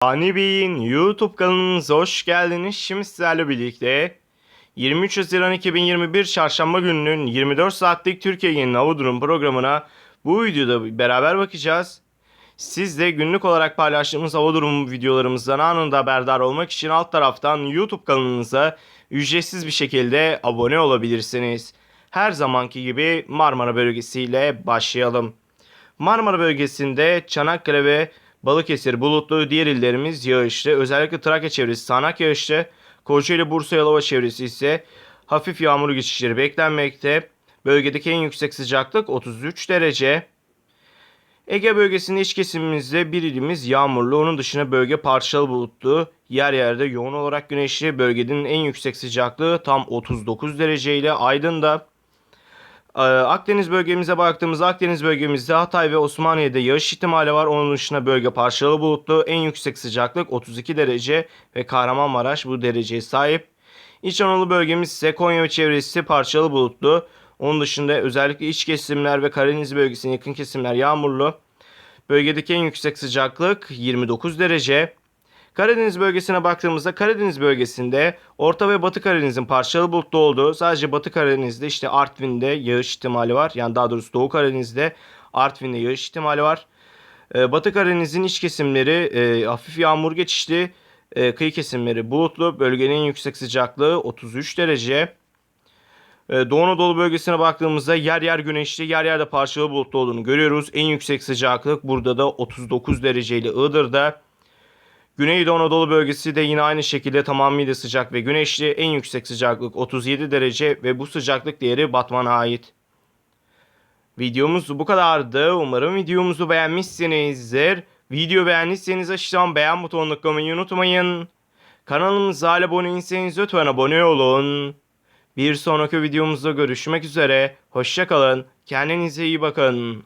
Ani Bey'in YouTube kanalımıza hoş geldiniz. Şimdi sizlerle birlikte 23 Haziran 2021 Çarşamba gününün 24 saatlik Türkiye'nin hava durum programına bu videoda beraber bakacağız. Siz de günlük olarak paylaştığımız hava durumu videolarımızdan anında haberdar olmak için alt taraftan YouTube kanalımıza ücretsiz bir şekilde abone olabilirsiniz. Her zamanki gibi Marmara bölgesiyle başlayalım. Marmara bölgesinde Çanakkale ve Balıkesir bulutlu, diğer illerimiz yağışlı. Özellikle Trakya çevresi sağanak yağışlı. Kocaeli, Bursa, Yalova çevresi ise hafif yağmur geçişleri beklenmekte. Bölgedeki en yüksek sıcaklık 33 derece. Ege bölgesinde iç kesimimizde bir ilimiz yağmurlu. Onun dışında bölge parçalı bulutlu. Yer yerde yoğun olarak güneşli. Bölgenin en yüksek sıcaklığı tam 39 derece ile Aydın'da. Ee, Akdeniz bölgemize baktığımızda Akdeniz bölgemizde Hatay ve Osmaniye'de yağış ihtimali var. Onun dışında bölge parçalı bulutlu. En yüksek sıcaklık 32 derece ve Kahramanmaraş bu dereceye sahip. İç Anadolu bölgemiz ise Konya ve çevresi parçalı bulutlu. Onun dışında özellikle iç kesimler ve Karadeniz bölgesine yakın kesimler yağmurlu. Bölgedeki en yüksek sıcaklık 29 derece. Karadeniz bölgesine baktığımızda Karadeniz bölgesinde Orta ve Batı Karadeniz'in parçalı bulutlu olduğu sadece Batı Karadeniz'de işte Artvin'de yağış ihtimali var. Yani daha doğrusu Doğu Karadeniz'de Artvin'de yağış ihtimali var. Ee, Batı Karadeniz'in iç kesimleri e, hafif yağmur geçişli. E, kıyı kesimleri bulutlu. Bölgenin en yüksek sıcaklığı 33 derece. Ee, Doğu Anadolu bölgesine baktığımızda yer yer güneşli, yer yerde parçalı bulutlu olduğunu görüyoruz. En yüksek sıcaklık burada da 39 dereceyle Iğdır'da. Güneydoğu Anadolu bölgesi de yine aynı şekilde tamamıyla sıcak ve güneşli. En yüksek sıcaklık 37 derece ve bu sıcaklık değeri Batman'a ait. Videomuz bu kadardı. Umarım videomuzu beğenmişsinizdir. Video beğendiyseniz aşağıdan beğen butonuna tıklamayı unutmayın. Kanalımıza abone değilseniz lütfen abone olun. Bir sonraki videomuzda görüşmek üzere. Hoşçakalın. Kendinize iyi bakın.